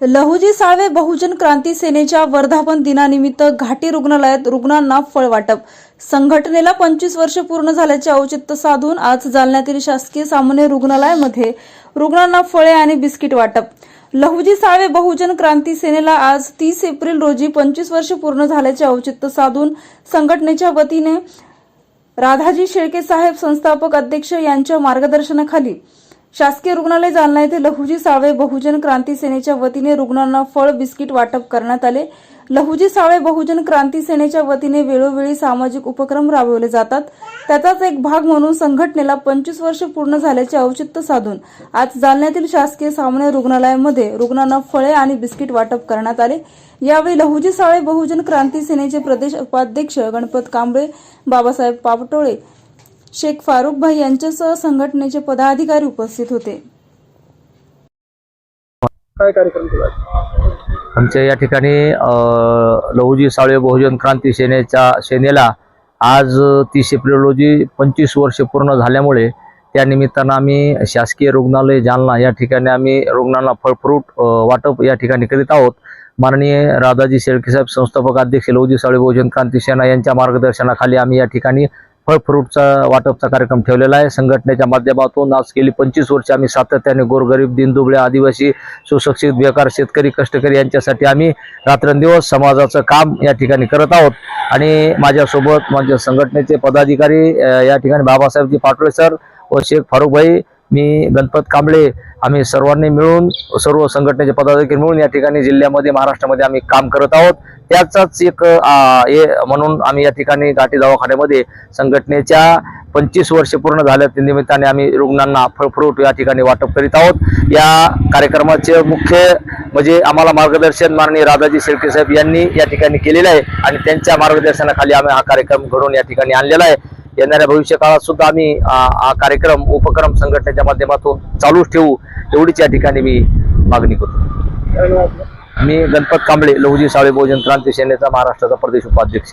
लहुजी साळवे बहुजन क्रांती सेनेच्या वर्धापन दिनानिमित्त घाटी रुग्णालयात रुग्णांना फळ वाटप संघटनेला पंचवीस वर्ष पूर्ण झाल्याचे औचित्य साधून आज जालन्यातील शासकीय सामान्य रुग्णालयामध्ये रुग्णांना फळे आणि बिस्किट वाटप. लहुजी साळवे बहुजन क्रांती सेनेला आज तीस एप्रिल रोजी पंचवीस वर्ष पूर्ण झाल्याचे औचित्य साधून संघटनेच्या वतीने राधाजी शेळके साहेब संस्थापक अध्यक्ष यांच्या मार्गदर्शनाखाली शासकीय रुग्णालय जालना येथे लहुजी साळवे बहुजन क्रांती सेनेच्या वतीने रुग्णांना फळ बिस्किट वाटप करण्यात आले. लहुजी साळवे बहुजन क्रांती सेनेच्या वतीने वेळोवेळी सामाजिक उपक्रम राबवले जातात. त्याचाच एक भाग म्हणून संघटनेला पंचवीस वर्ष पूर्ण झाल्याचे औचित्य साधून आज जालन्यातील शासकीय सामान्य रुग्णालयामध्ये रुग्णांना फळे आणि बिस्किट वाटप करण्यात आले. यावेळी लहुजी साळे बहुजन क्रांती सेनेचे प्रदेश उपाध्यक्ष गणपत कांबळे बाबासाहेब पापटोळे शेख फारुख भाई यांच्यासह संघटनेचे पदाधिकारी उपस्थित होते. काय कार्यक्रम केला? आमच्या या ठिकाणी अ, लहुजी साळवे बहुजन क्रांती सेनेच्या सेनेला आज तीस एप्रिल रोजी पंचवीस वर्ष पूर्ण झाल्यामुळे त्या निमित्तानं आम्ही शासकीय रुग्णालय जालना या ठिकाणी आम्ही रुग्णांना फळफ्रूट वाटप या ठिकाणी करीत आहोत. माननीय राधाजी शेळके साहेब संस्थापक अध्यक्ष लहुजी साळवे बहुजन क्रांती सेना यांच्या मार्गदर्शनाखाली आम्ही या ठिकाणी फळ फ्रूटचा वाटपचा कार्यक्रम ठेवलेला आहे. संघटनेच्या माध्यमातून आज गेली पंचवीस वर्ष आम्ही सातत्याने गोरगरीब दिनदुबळे आदिवासी सुशिक्षित बेकार शेतकरी कष्टकरी यांच्यासाठी आम्ही रात्रंदिवस समाजाचं काम या ठिकाणी करत आहोत. आणि माझ्यासोबत माझ्या संघटनेचे पदाधिकारी या ठिकाणी बाबासाहेबजी पाटोळे सर व शेख फारुखभाई मी गणपत कांबळे. आम्ही सर्वांनी मिळून सर्व संघटनेचे पदाधिकारी मिळून या ठिकाणी जिल्ह्यामध्ये महाराष्ट्रामध्ये आम्ही काम करत आहोत. त्याचाच एक हे म्हणून आम्ही या ठिकाणी घाटी दवाखान्यामध्ये संघटनेच्या पंचवीस वर्ष पूर्ण झाल्या त्या निमित्ताने आम्ही रुग्णांना फळफ्रूट या ठिकाणी वाटप करीत आहोत. या कार्यक्रमाचे मुख्य म्हणजे आम्हाला मार्गदर्शन माननीय राधाजी शेळके साहेब यांनी या ठिकाणी केलेलं आहे आणि त्यांच्या मार्गदर्शनाखाली आम्ही हा कार्यक्रम घडवून या ठिकाणी आणलेला आहे. येणाऱ्या भविष्य काळात सुद्धा आम्ही हा कार्यक्रम उपक्रम संघटनेच्या माध्यमातून चालूच ठेवू एवढीच या ठिकाणी मी मागणी करतो. मी गणपत कांबळे लहुजी साळे बहुजन क्रांती सेनेचा महाराष्ट्राचा प्रदेश उपाध्यक्ष.